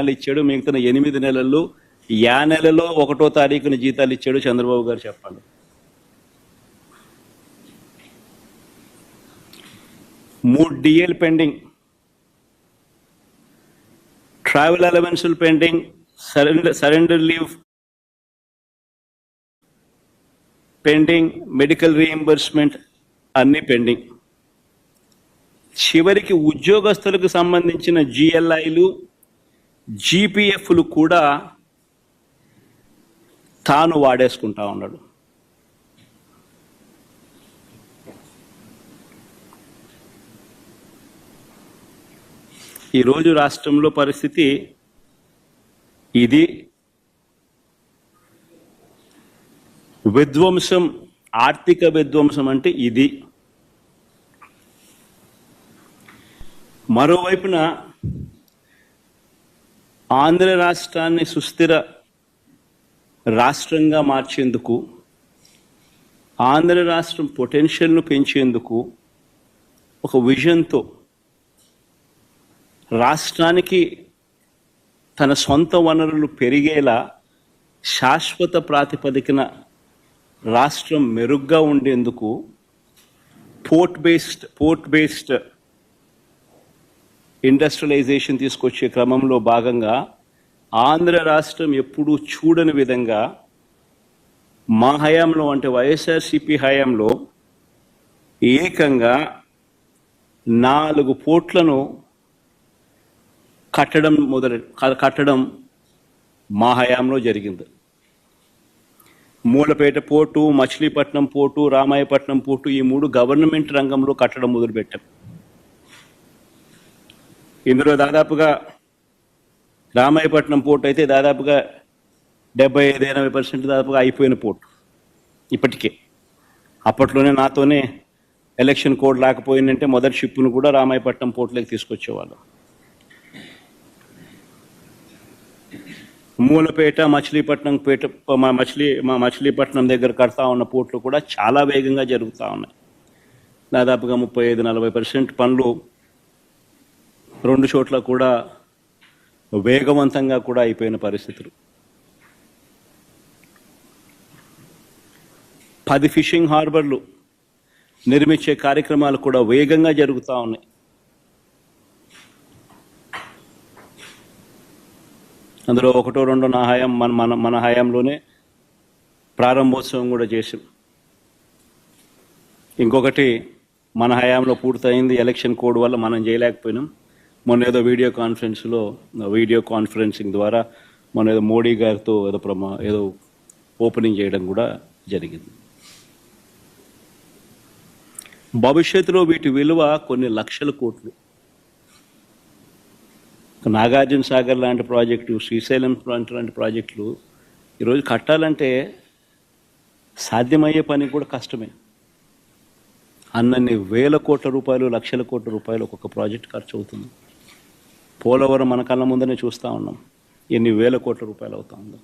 నెలలు ఇచ్చాడు మిగతా ఎనిమిది నెలల్లో యా నెలలో ఒకటో తారీఖున జీతాలు ఇచ్చాడు చంద్రబాబు గారు చెప్పండి. మూడు DL pending travel అలవెన్సులు pending surrender surrender leave pending medical reimbursement అన్ని పెండింగ్. చివరికి ఉద్యోగస్తులకు సంబంధించిన జిఎల్ఐలు జీపీఎఫ్లు కూడా తాను వాడేసుకుంటా ఉన్నాడు. ఈరోజు రాష్ట్రంలో పరిస్థితి ఇది. విధ్వంసం ఆర్థిక విధ్వంసం అంటే ఇది. మరోవైపున ఆంధ్ర రాష్ట్రాన్ని సుస్థిర రాష్ట్రంగా మార్చేందుకు ఆంధ్ర రాష్ట్రం పొటెన్షియల్ను పెంచేందుకు ఒక విజన్తో రాష్ట్రానికి తన సొంత వనరులు పెరిగేలా శాశ్వత ప్రాతిపదికన రాష్ట్రం మెరుగ్గా ఉండేందుకు port based port based industrialisation తీసుకొచ్చే క్రమంలో భాగంగా ఆంధ్ర రాష్ట్రం ఎప్పుడూ చూడని విధంగా మా హయాంలో అంటే వైఎస్ఆర్సిపి హయాంలో ఏకంగా నాలుగు పోర్ట్లను కట్టడం మొదలు కట్టడం మా హయాంలో జరిగింది. Mulapeta port Machilipatnam port Ramayapatnam port ఈ మూడు గవర్నమెంట్ రంగంలో కట్టడం మొదలుపెట్టాం. ఇందులో దాదాపుగా రామాయపట్నం పోర్ట్ అయితే దాదాపుగా డెబ్బై ఐదు ఎనభై పర్సెంట్ దాదాపుగా అయిపోయిన పోర్ట్ ఇప్పటికే. అప్పట్లోనే నాతోనే ఎలక్షన్ కోడ్ లేకపోయిందంటే మొదటి షిప్ను కూడా రామాయపట్నం పోర్ట్లోకి తీసుకొచ్చేవాళ్ళు. మూలపేట మచిలీపట్నం పేట మా మచిలీ మా మచిలీపట్నం దగ్గర కడతా ఉన్న పోర్ట్లు కూడా చాలా వేగంగా జరుగుతూ ఉన్నాయి. దాదాపుగా ముప్పై ఐదు నలభై పర్సెంట్ పనులు రెండు చోట్ల కూడా వేగవంతంగా కూడా అయిపోయిన పరిస్థితులు. పది ఫిషింగ్ హార్బర్లు నిర్మించే కార్యక్రమాలు కూడా వేగంగా జరుగుతూ ఉన్నాయి. అందులో ఒకటో రెండో నా హయాం మన మన మన హయాంలోనే ప్రారంభోత్సవం కూడా చేసాం ఇంకొకటి మన హయాంలో పూర్తయింది ఎలక్షన్ కోడ్ వల్ల మనం చేయలేకపోయినాం. మొన్న ఏదో వీడియో కాన్ఫరెన్స్లో వీడియో కాన్ఫరెన్సింగ్ ద్వారా మొన్న ఏదో మోడీ గారితో ఏదో ప్రమా ఏదో ఓపెనింగ్ చేయడం కూడా జరిగింది. భవిష్యత్తులో వీటి విలువ కొన్ని లక్షల కోట్లు. నాగార్జున సాగర్ లాంటి ప్రాజెక్టు శ్రీశైలం లాంటి లాంటి ప్రాజెక్టులు ఈరోజు కట్టాలంటే సాధ్యమయ్యే పని కూడా కష్టమే. అన్నన్ని వేల కోట్ల రూపాయలు లక్షల కోట్ల రూపాయలు ఒక్కొక్క ప్రాజెక్ట్ ఖర్చు అవుతుంది పోలవరం మన కళ్ళ ముందనే చూస్తూ ఉన్నాం. ఎన్ని వేల కోట్ల రూపాయలు అవుతా ఉందో.